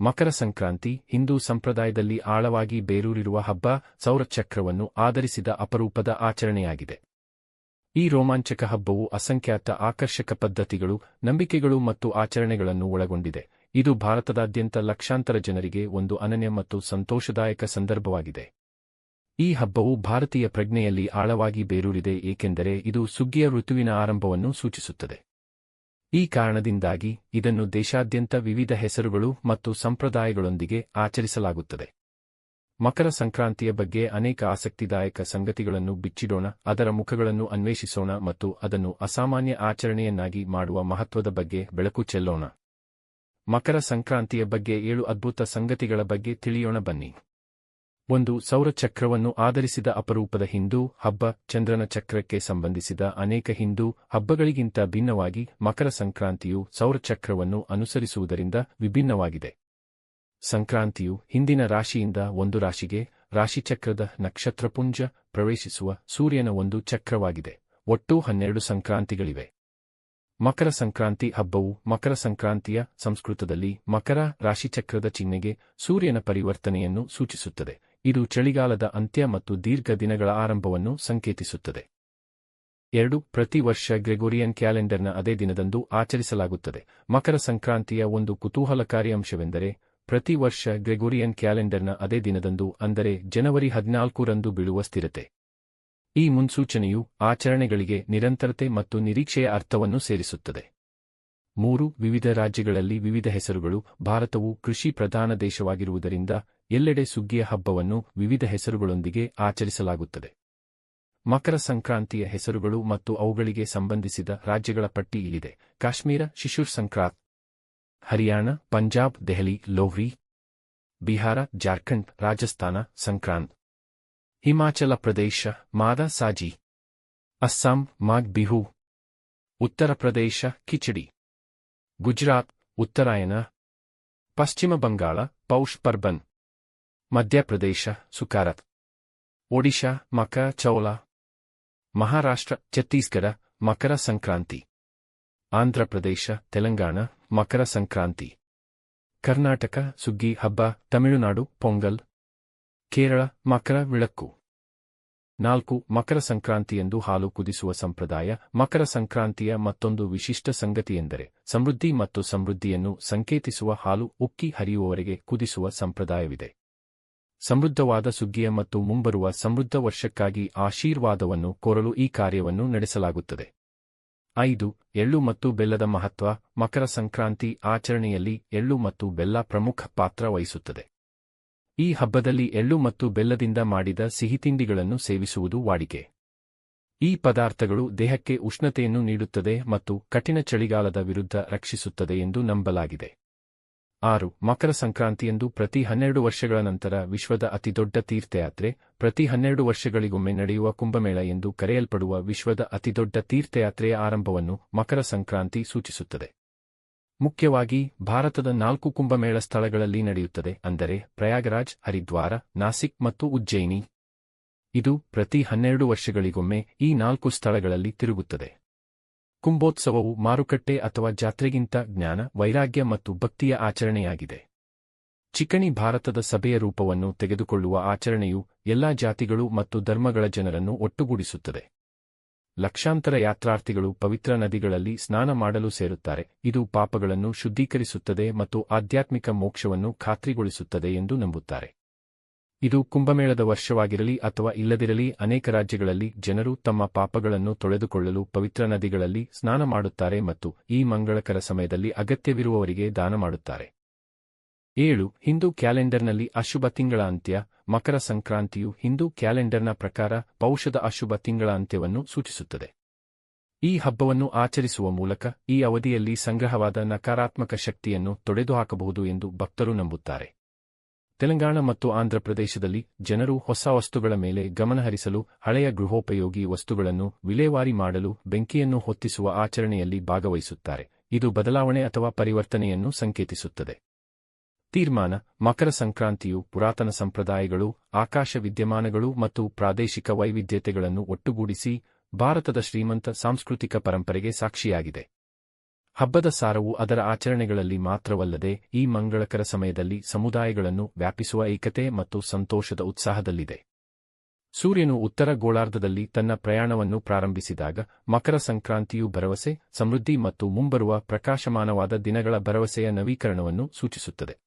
ಮಕರ ಸಂಕ್ರಾಂತಿ ಹಿಂದೂ ಸಂಪ್ರದಾಯದಲ್ಲಿ ಆಳವಾಗಿ ಬೇರೂರಿರುವ ಹಬ್ಬ ಸೌರಚಕ್ರವನ್ನು ಆಧರಿಸಿದ ಅಪರೂಪದ ಆಚರಣೆಯಾಗಿದೆ. ಈ ರೋಮಾಂಚಕ ಹಬ್ಬವು ಅಸಂಖ್ಯಾತ ಆಕರ್ಷಕ ಪದ್ಧತಿಗಳು, ನಂಬಿಕೆಗಳು ಮತ್ತು ಆಚರಣೆಗಳನ್ನು ಒಳಗೊಂಡಿದೆ. ಇದು ಭಾರತದಾದ್ಯಂತ ಲಕ್ಷಾಂತರ ಜನರಿಗೆ ಒಂದು ಅನನ್ಯ ಮತ್ತು ಸಂತೋಷದಾಯಕ ಸಂದರ್ಭವಾಗಿದೆ. ಈ ಹಬ್ಬವು ಭಾರತೀಯ ಪ್ರಜ್ಞೆಯಲ್ಲಿ ಆಳವಾಗಿ ಬೇರೂರಿದೆ, ಏಕೆಂದರೆ ಇದು ಸುಗ್ಗಿಯ ಋತುವಿನ ಆರಂಭವನ್ನು ಸೂಚಿಸುತ್ತದೆ. ಈ ಕಾರಣದಿಂದಾಗಿ ಇದನ್ನು ದೇಶಾದ್ಯಂತ ವಿವಿಧ ಹೆಸರುಗಳು ಮತ್ತು ಸಂಪ್ರದಾಯಗಳೊಂದಿಗೆ ಆಚರಿಸಲಾಗುತ್ತದೆ. ಮಕರ ಸಂಕ್ರಾಂತಿಯ ಬಗ್ಗೆ ಅನೇಕ ಆಸಕ್ತಿದಾಯಕ ಸಂಗತಿಗಳನ್ನು ಬಿಚ್ಚಿಡೋಣ, ಅದರ ಮುಖಗಳನ್ನು ಅನ್ವೇಷಿಸೋಣ ಮತ್ತು ಅದನ್ನು ಅಸಾಮಾನ್ಯ ಆಚರಣೆಯನ್ನಾಗಿ ಮಾಡುವ ಮಹತ್ವದ ಬಗ್ಗೆ ಬೆಳಕು ಚೆಲ್ಲೋಣ. ಮಕರ ಸಂಕ್ರಾಂತಿಯ ಬಗ್ಗೆ ಏಳು ಅದ್ಭುತ ಸಂಗತಿಗಳ ಬಗ್ಗೆ ತಿಳಿಯೋಣ ಬನ್ನಿ. ಒಂದು ಸೌರಚಕ್ರವನ್ನು ಆಧರಿಸಿದ ಅಪರೂಪದ ಹಿಂದೂ ಹಬ್ಬ ಚಂದ್ರನ ಚಕ್ರಕ್ಕೆ ಸಂಬಂಧಿಸಿದ ಅನೇಕ ಹಿಂದೂ ಹಬ್ಬಗಳಿಗಿಂತ ಭಿನ್ನವಾಗಿ ಮಕರ ಸಂಕ್ರಾಂತಿಯು ಸೌರಚಕ್ರವನ್ನು ಅನುಸರಿಸುವುದರಿಂದ ವಿಭಿನ್ನವಾಗಿದೆ. ಸಂಕ್ರಾಂತಿಯು ಹಿಂದಿನ ರಾಶಿಯಿಂದ ಒಂದು ರಾಶಿಗೆ ರಾಶಿಚಕ್ರದ ನಕ್ಷತ್ರಪುಂಜ ಪ್ರವೇಶಿಸುವ ಸೂರ್ಯನ ಒಂದು ಚಕ್ರವಾಗಿದೆ. ಒಟ್ಟು ಹನ್ನೆರಡು ಸಂಕ್ರಾಂತಿಗಳಿವೆ. ಮಕರ ಸಂಕ್ರಾಂತಿ ಹಬ್ಬವು ಮಕರ ಸಂಕ್ರಾಂತಿಯ ಸಂಸ್ಕೃತದಲ್ಲಿ ಮಕರ ರಾಶಿಚಕ್ರದ ಚಿಹ್ನೆಗೆ ಸೂರ್ಯನ ಪರಿವರ್ತನೆಯನ್ನು ಸೂಚಿಸುತ್ತದೆ. ಇದು ಚಳಿಗಾಲದ ಅಂತ್ಯ ಮತ್ತು ದೀರ್ಘ ದಿನಗಳ ಆರಂಭವನ್ನು ಸಂಕೇತಿಸುತ್ತದೆ. ಎರಡು, ಪ್ರತಿ ವರ್ಷ ಗ್ರೆಗೋರಿಯನ್ ಕ್ಯಾಲೆಂಡರ್ನ ಅದೇ ದಿನದಂದು ಆಚರಿಸಲಾಗುತ್ತದೆ. ಮಕರ ಸಂಕ್ರಾಂತಿಯ ಒಂದು ಕುತೂಹಲಕಾರಿ ಅಂಶವೆಂದರೆ, ಪ್ರತಿ ವರ್ಷ ಗ್ರೆಗೋರಿಯನ್ ಕ್ಯಾಲೆಂಡರ್ನ ಅದೇ ದಿನದಂದು, ಅಂದರೆ ಜನವರಿ ಹದಿನಾಲ್ಕರಂದು ಬೀಳುವ ಸ್ಥಿರತೆ. ಈ ಮುನ್ಸೂಚನೆಯು ಆಚರಣೆಗಳಿಗೆ ನಿರಂತರತೆ ಮತ್ತು ನಿರೀಕ್ಷೆಯ ಅರ್ಥವನ್ನು ಸೇರಿಸುತ್ತದೆ. ಮೂರು ವಿವಿಧ ರಾಜ್ಯಗಳಲ್ಲಿ ವಿವಿಧ ಹೆಸರುಗಳು, ಭಾರತವು ಕೃಷಿ ಪ್ರಧಾನ ದೇಶವಾಗಿರುವುದರಿಂದ ಎಲ್ಲೆಡೆ ಸುಗ್ಗಿಯ ಹಬ್ಬವನ್ನು ವಿವಿಧ ಹೆಸರುಗಳೊಂದಿಗೆ ಆಚರಿಸಲಾಗುತ್ತದೆ. ಮಕರ ಸಂಕ್ರಾಂತಿಯ ಹೆಸರುಗಳು ಮತ್ತು ಅವುಗಳಿಗೆ ಸಂಬಂಧಿಸಿದ ರಾಜ್ಯಗಳ ಪಟ್ಟಿ ಇಲ್ಲಿದೆ. ಕಾಶ್ಮೀರ, ಶಿಶುರ್ ಸಂಕ್ರಾಂತ್, ಹರಿಯಾಣ, ಪಂಜಾಬ್, ದೆಹಲಿ, ಲೋಹ್ರಿ, ಬಿಹಾರ, ಜಾರ್ಖಂಡ್, ರಾಜಸ್ಥಾನ, ಸಂಕ್ರಾಂತ್, ಹಿಮಾಚಲ ಪ್ರದೇಶ, ಮಾದ ಸಾಜಿ, ಅಸ್ಸಾಂ, ಮಾಗ್ ಬಿಹು, ಉತ್ತರ ಪ್ರದೇಶ, ಕಿಚಡಿ. ಗುಜರಾತ್, ಉತ್ತರಾಯಣ, ಪಶ್ಚಿಮ ಬಂಗಾಳ, ಪೌಷ್ ಪರ್ಬನ್, ಮಧ್ಯಪ್ರದೇಶ, ಸುಕಾರತ್, ಒಡಿಶಾ ಮಕ ಚೌಲ ಮಹಾರಾಷ್ಟ್ರ, ಛತ್ತೀಸ್ಗಢ, ಮಕರ ಸಂಕ್ರಾಂತಿ ಆಂಧ್ರಪ್ರದೇಶ ತೆಲಂಗಾಣ, ಮಕರ ಸಂಕ್ರಾಂತಿ, ಕರ್ನಾಟಕ, ಸುಗ್ಗಿ ಹಬ್ಬ, ತಮಿಳುನಾಡು, ಪೊಂಗಲ್, ಕೇರಳ, ಮಕರ ವಿಳಕ್ಕು. ನಾಲ್ಕು, ಮಕರ ಸಂಕ್ರಾಂತಿಯೆಂದು ಹಾಲು ಕುದಿಸುವ ಸಂಪ್ರದಾಯ. ಮಕರ ಸಂಕ್ರಾಂತಿಯ ಮತ್ತೊಂದು ವಿಶಿಷ್ಟ ಸಂಗತಿಯೆಂದರೆ, ಸಮೃದ್ಧಿ ಮತ್ತು ಸಮೃದ್ಧಿಯನ್ನು ಸಂಕೇತಿಸುವ ಹಾಲು ಉಕ್ಕಿ ಹರಿಯುವವರೆಗೆ ಕುದಿಸುವ ಸಂಪ್ರದಾಯವಿದೆ. ಸಮೃದ್ಧವಾದ ಸುಗ್ಗಿಯ ಮತ್ತು ಮುಂಬರುವ ಸಮೃದ್ಧ ವರ್ಷಕ್ಕಾಗಿ ಆಶೀರ್ವಾದವನ್ನು ಕೋರಲು ಈ ಕಾರ್ಯವನ್ನು ನಡೆಸಲಾಗುತ್ತದೆ. ಐದು, ಎಳ್ಳು ಮತ್ತು ಬೆಲ್ಲದ ಮಹತ್ವ. ಮಕರ ಸಂಕ್ರಾಂತಿ ಆಚರಣೆಯಲ್ಲಿ ಎಳ್ಳು ಮತ್ತು ಬೆಲ್ಲ ಪ್ರಮುಖ ಪಾತ್ರ ವಹಿಸುತ್ತದೆ. ಈ ಹಬ್ಬದಲ್ಲಿ ಎಳ್ಳು ಮತ್ತು ಬೆಲ್ಲದಿಂದ ಮಾಡಿದ ಸಿಹಿತಿಂಡಿಗಳನ್ನು ಸೇವಿಸುವುದು ವಾಡಿಕೆ. ಈ ಪದಾರ್ಥಗಳು ದೇಹಕ್ಕೆ ಉಷ್ಣತೆಯನ್ನು ನೀಡುತ್ತದೆ ಮತ್ತು ಕಠಿಣ ಚಳಿಗಾಲದ ವಿರುದ್ಧ ರಕ್ಷಿಸುತ್ತದೆ ಎಂದು ನಂಬಲಾಗಿದೆ. ಆರು, ಮಕರ ಸಂಕ್ರಾಂತಿಯಂದು ಪ್ರತಿ ಹನ್ನೆರಡು ವರ್ಷಗಳ ನಂತರ ವಿಶ್ವದ ಅತಿದೊಡ್ಡ ತೀರ್ಥಯಾತ್ರೆ, ಪ್ರತಿ ಹನ್ನೆರಡು ವರ್ಷಗಳಿಗೊಮ್ಮೆ ನಡೆಯುವ ಕುಂಭಮೇಳ ಎಂದು ಕರೆಯಲ್ಪಡುವ ವಿಶ್ವದ ಅತಿದೊಡ್ಡ ತೀರ್ಥಯಾತ್ರೆಯ ಆರಂಭವನ್ನು ಮಕರ ಸಂಕ್ರಾಂತಿ ಸೂಚಿಸುತ್ತದೆ. ಮುಖ್ಯವಾಗಿ ಭಾರತದ ನಾಲ್ಕು ಕುಂಭಮೇಳ ಸ್ಥಳಗಳಲ್ಲಿ ನಡೆಯುತ್ತದೆ ಅಂದರೆ ಪ್ರಯಾಗರಾಜ್, ಹರಿದ್ವಾರ, ನಾಸಿಕ್ ಮತ್ತು ಉಜ್ಜಯಿನಿ. ಇದು ಪ್ರತಿ ಹನ್ನೆರಡು ವರ್ಷಗಳಿಗೊಮ್ಮೆ ಈ ನಾಲ್ಕು ಸ್ಥಳಗಳಲ್ಲಿ ತಿರುಗುತ್ತದೆ. ಕುಂಭೋತ್ಸವವು ಮಾರುಕಟ್ಟೆ ಅಥವಾ ಜಾತ್ರೆಗಿಂತ ಜ್ಞಾನ, ವೈರಾಗ್ಯ ಮತ್ತು ಭಕ್ತಿಯ ಆಚರಣೆಯಾಗಿದೆ. ಚಿಕಣಿ ಭಾರತದ ಸಭೆಯ ರೂಪವನ್ನು ತೆಗೆದುಕೊಳ್ಳುವ ಆಚರಣೆಯು ಎಲ್ಲಾ ಜಾತಿಗಳು ಮತ್ತು ಧರ್ಮಗಳ ಜನರನ್ನು ಒಟ್ಟುಗೂಡಿಸುತ್ತದೆ. ಲಕ್ಷಾಂತರ ಯಾತ್ರಾರ್ಥಿಗಳು ಪವಿತ್ರ ನದಿಗಳಲ್ಲಿ ಸ್ನಾನ ಮಾಡಲು ಸೇರುತ್ತಾರೆ. ಇದು ಪಾಪಗಳನ್ನು ಶುದ್ಧೀಕರಿಸುತ್ತದೆ ಮತ್ತು ಆಧ್ಯಾತ್ಮಿಕ ಮೋಕ್ಷವನ್ನು ಖಾತ್ರಿಗೊಳಿಸುತ್ತದೆ ಎಂದು ನಂಬುತ್ತಾರೆ. ಇದು ಕುಂಭಮೇಳದ ವರ್ಷವಾಗಿರಲಿ ಅಥವಾ ಇಲ್ಲದಿರಲಿ, ಅನೇಕ ರಾಜ್ಯಗಳಲ್ಲಿ ಜನರು ತಮ್ಮ ಪಾಪಗಳನ್ನು ತೊಳೆದುಕೊಳ್ಳಲು ಪವಿತ್ರ ನದಿಗಳಲ್ಲಿ ಸ್ನಾನ ಮಾಡುತ್ತಾರೆ ಮತ್ತು ಈ ಮಂಗಳಕರ ಸಮಯದಲ್ಲಿ ಅಗತ್ಯವಿರುವವರಿಗೆ ದಾನ ಮಾಡುತ್ತಾರೆ. ಏಳು, ಹಿಂದೂ ಕ್ಯಾಲೆಂಡರ್ನಲ್ಲಿ ಅಶುಭ ತಿಂಗಳ ಅಂತ್ಯ, ಮಕರ ಸಂಕ್ರಾಂತಿಯು ಹಿಂದೂ ಕ್ಯಾಲೆಂಡರ್ನ ಪ್ರಕಾರ ಪೌಷದ ಅಶುಭ ತಿಂಗಳ ಅಂತ್ಯವನ್ನು ಸೂಚಿಸುತ್ತದೆ. ಈ ಹಬ್ಬವನ್ನು ಆಚರಿಸುವ ಮೂಲಕ ಈ ಅವಧಿಯಲ್ಲಿ ಸಂಗ್ರಹವಾದ ನಕಾರಾತ್ಮಕ ಶಕ್ತಿಯನ್ನು ತೊಡೆದುಹಾಕಬಹುದು ಎಂದು ಭಕ್ತರು ನಂಬುತ್ತಾರೆ. ತೆಲಂಗಾಣ ಮತ್ತು ಆಂಧ್ರಪ್ರದೇಶದಲ್ಲಿ ಜನರು ಹೊಸ ವಸ್ತುಗಳ ಮೇಲೆ ಗಮನಹರಿಸಲು ಹಳೆಯ ಗೃಹೋಪಯೋಗಿ ವಸ್ತುಗಳನ್ನು ವಿಲೇವಾರಿ ಮಾಡಲು ಬೆಂಕಿಯನ್ನು ಹೊತ್ತಿಸುವ ಆಚರಣೆಯಲ್ಲಿ ಭಾಗವಹಿಸುತ್ತಾರೆ. ಇದು ಬದಲಾವಣೆ ಅಥವಾ ಪರಿವರ್ತನೆಯನ್ನು ಸಂಕೇತಿಸುತ್ತದೆ. ತೀರ್ಮಾನ ಮಕರ ಸಂಕ್ರಾಂತಿಯು ಪುರಾತನ ಸಂಪ್ರದಾಯಗಳು, ಆಕಾಶ ವಿದ್ಯಮಾನಗಳು ಮತ್ತು ಪ್ರಾದೇಶಿಕ ವೈವಿಧ್ಯತೆಗಳನ್ನು ಒಟ್ಟುಗೂಡಿಸಿ ಭಾರತದ ಶ್ರೀಮಂತ ಸಾಂಸ್ಕೃತಿಕ ಪರಂಪರೆಗೆ ಸಾಕ್ಷಿಯಾಗಿದೆ. ಹಬ್ಬದ ಸಾರವು ಅದರ ಆಚರಣೆಗಳಲ್ಲಿ ಮಾತ್ರವಲ್ಲದೆ ಈ ಮಂಗಳಕರ ಸಮಯದಲ್ಲಿ ಸಮುದಾಯಗಳನ್ನು ವ್ಯಾಪಿಸುವ ಏಕತೆ ಮತ್ತು ಸಂತೋಷದ ಉತ್ಸಾಹದಲ್ಲಿದೆ. ಸೂರ್ಯನು ಉತ್ತರ ಗೋಳಾರ್ಧದಲ್ಲಿ ತನ್ನ ಪ್ರಯಾಣವನ್ನು ಪ್ರಾರಂಭಿಸಿದಾಗ ಮಕರ ಸಂಕ್ರಾಂತಿಯು ಭರವಸೆ, ಸಮೃದ್ಧಿ ಮತ್ತು ಮುಂಬರುವ ಪ್ರಕಾಶಮಾನವಾದ ದಿನಗಳ ಭರವಸೆಯ ನವೀಕರಣವನ್ನು ಸೂಚಿಸುತ್ತದೆ.